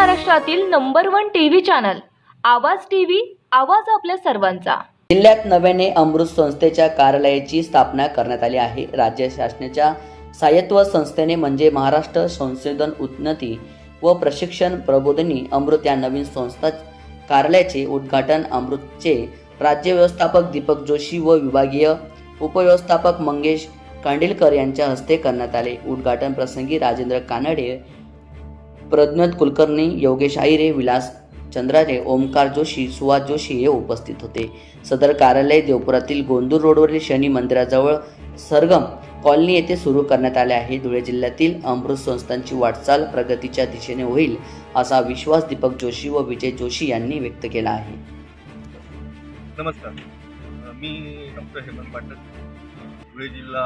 महाराष्ट्रातील number one TV channel Awaaz TV आवाज आपल्या सर्वांचा. जिल्ह्यात नव्याने अमृत संस्थेच्या कार्यालयाची स्थापना करण्यात आली आहे. राज्य शासनाच्या स्वायत्व संस्थेने म्हणजे महाराष्ट्र संशोधन उन्नती व प्रशिक्षण प्रबोधनी अमृत या नवीन संस्था कार्यालयाचे उद्घाटन अमृतचे राज्य व्यवस्थापक दीपक जोशी व विभागीय उपव्यवस्थापक मंगेश कांडिलकर यांच्या हस्ते करण्यात आले. उद्घाटन प्रसंगी राजेंद्र कानडे प्रज्ञत कुलकर्णी योगेश आईरे विलास चंद्रारे ओमकार जोशी सुहास जोशी हे उपस्थित होते. सदर कार्यालय देवपुरातील गोंदूर रोडवरील शनी मंदिराजवळ सरगम कॉलनी येथे सुरू करण्यात आले आहे. धुळे जिल्ह्यातील अमृत संस्थांची वाटचाल प्रगतीच्या दिशेने होईल असा विश्वास दीपक जोशी व विजय जोशी यांनी व्यक्त केला आहे. नमस्कार. मी डॉक्टर हेमंत पाटक धुळे जिल्हा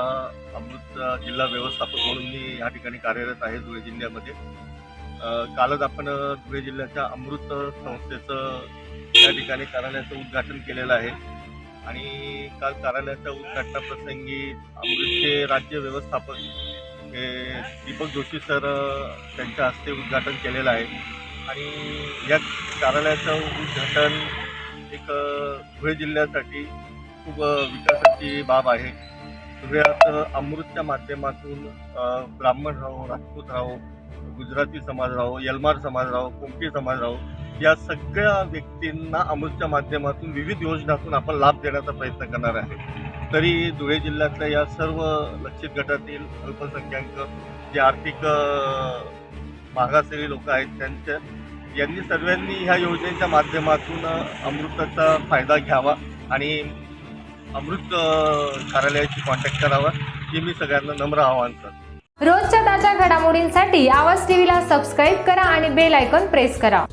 अमृत जिल्हा व्यवस्थापक म्हणून मी या ठिकाणी कार्यरत आहे धुळे जिल्ह्यामध्ये. कालच आपण धुळे जिल्ह्याच्या अमृत संस्थेचं या ठिकाणी कार्यालयाचं उद्घाटन केलेलं आहे. आणि काल कार्यालयाच्या उद्घाटनाप्रसंगी अमृतचे राज्य व्यवस्थापक हे दीपक जोशी सर त्यांच्या हस्ते उद्घाटन केलेलं आहे. आणि या कार्यालयाचं उद्घाटन एक धुळे जिल्ह्यासाठी खूप विकासाची बाब आहे. सगळ्यात अमृतच्या माध्यमातून ब्राह्मण राहो राजपूत राहो गुजराती समाज राहो यलमार समाज राहो कोमटी समाज राहो या सगळ्या व्यक्तींना अमृतच्या माध्यमातून विविध योजनातून आपण लाभ देण्याचा प्रयत्न करणार आहे. तरी धुळे जिल्ह्यातल्या या सर्व लक्षित गटातील अल्पसंख्याक जे आर्थिक मागासलेली लोक आहेत त्यांच्या यांनी सर्वांनी ह्या योजनेच्या माध्यमातून अमृताचा फायदा घ्यावा आणि अमृत कार्यालयाशी कॉन्टॅक्ट करावा हे मी सगळ्यांना नम्र आवाहन करतो. रोजच्या ताज्या घडामोडींसाठी आवाज टीव्हीला सबस्क्राईब करा आणि बेल आयकॉन प्रेस करा.